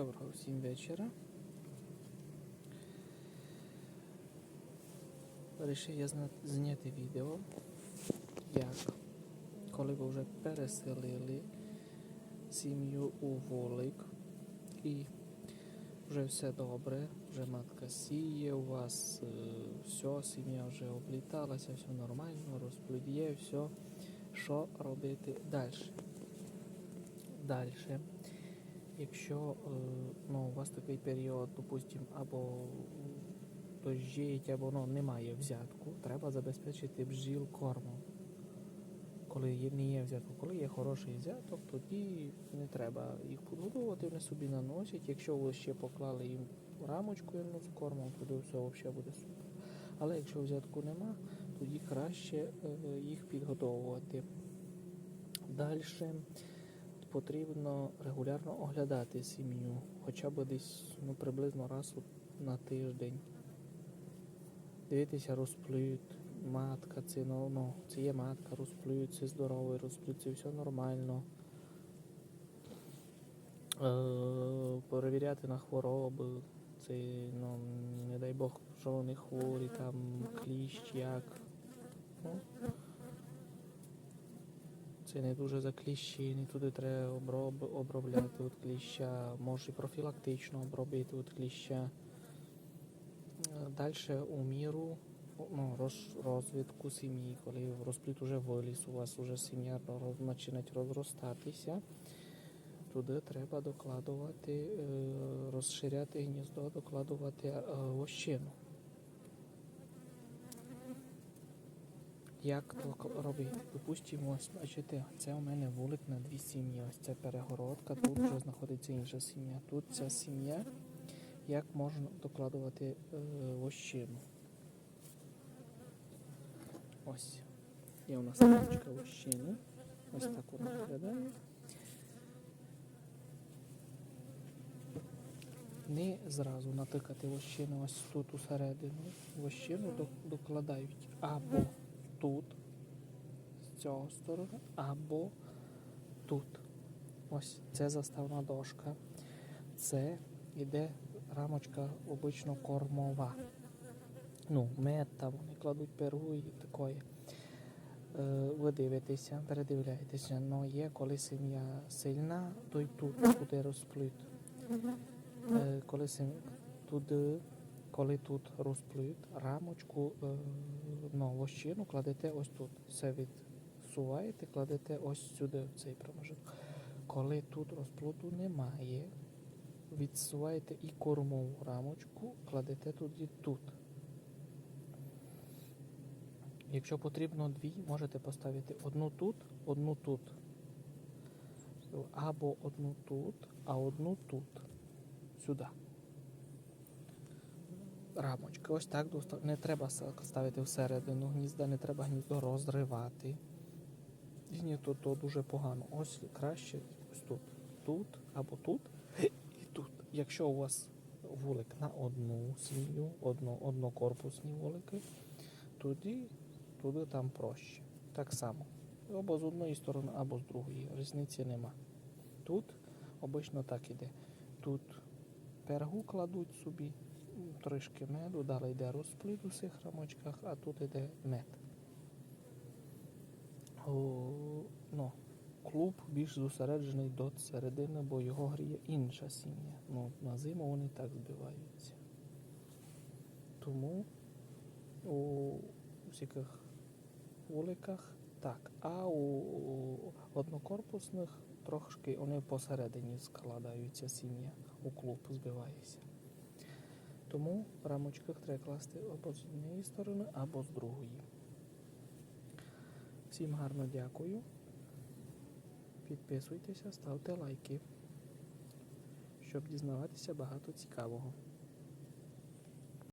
Доброго всім вечора. Вирішив я зняти відео, як коли ви вже переселили сім'ю у Волик і вже все добре, вже матка сіє, у вас е, все, сім'я вже обліталася, все нормально, розплід є, все. Що робити далі? Далі. Якщо е, ну, у вас такий період, допустим, або дощить, або ну, немає взятку, треба забезпечити бджіл кормом. Коли є, не є взятку, коли є хороший взяток, тоді не треба їх підгодовувати, вони собі наносять. Якщо ви ще поклали їм рамочку одну з кормом, тоді все взагалі буде супер. Але якщо взятку нема, тоді краще е, їх підгодовувати. Далі потрібно регулярно оглядати сім'ю, хоча б десь ну, приблизно раз на тиждень. Дивитися розплют, матка, це, ну, ну, це є матка, розплют, це здоровий розплют, це все нормально. Е, перевіряти на хвороби, це, ну, не дай Бог, що вони хворі, там кліщ, як. Ну, це не дуже закліщені, туди треба оброб, обробляти від кліща, може профілактично обробити від кліща. Далі у міру ну, роз, розвитку сім'ї, коли розплід уже виліз, у вас вже сім'я починає розростатися, туди треба докладувати, е, розширяти гніздо, докладувати е, Як то робити? Допустимо, бачите, це у мене вулик на дві сім'ї. Ось це перегородка, тут вже знаходиться інша сім'я. Тут ця сім'я. Як можна докладувати е, вощину? Ось. Є у нас рамочка вощини. Ось так вона виглядає. Не зразу натикати вощину ось тут усередину. Вощину докладають або тут, з цього сторони, або тут. Ось це заставна дошка. Це іде рамочка обично кормова. Ну, мед там вони кладуть пергу і такої. Е, ви дивитеся, передивляєтеся, але є, коли сім'я сильна, то й тут буде розплит. Е, коли сім... туди, коли тут розплит, рамочку, е, ну, вощину кладете ось тут. Все відсуваєте, кладете ось сюди, в цей промежок. Коли тут розплоду немає, відсуваєте і кормову рамочку, кладете тоді тут. Якщо потрібно дві, можете поставити одну тут, одну тут. Або одну тут, а одну тут. Сюди. Рамочка. Ось так не треба ставити всередину гнізда, не треба гніздо розривати. Ні, то, дуже погано. Ось краще ось тут. Тут або тут і тут. Якщо у вас вулик на одну сім'ю, одно, однокорпусні вулики, тоді туди там проще. Так само. Або з одної сторони, або з другої. Різниці нема. Тут обично так іде. Тут пергу кладуть собі, трішки меду, далі йде розплід у цих рамочках, а тут йде мед. О, ну, клуб більш зосереджений до середини, бо його гріє інша сім'я. Ну, на зиму вони так збиваються. Тому у всяких вуликах так. А у однокорпусних трошки вони посередині складаються сім'я, у клуб збивається. Тому в рамочках треба класти або з однієї сторони, або з другої. Всім гарно дякую. Підписуйтеся, ставте лайки, щоб дізнаватися багато цікавого.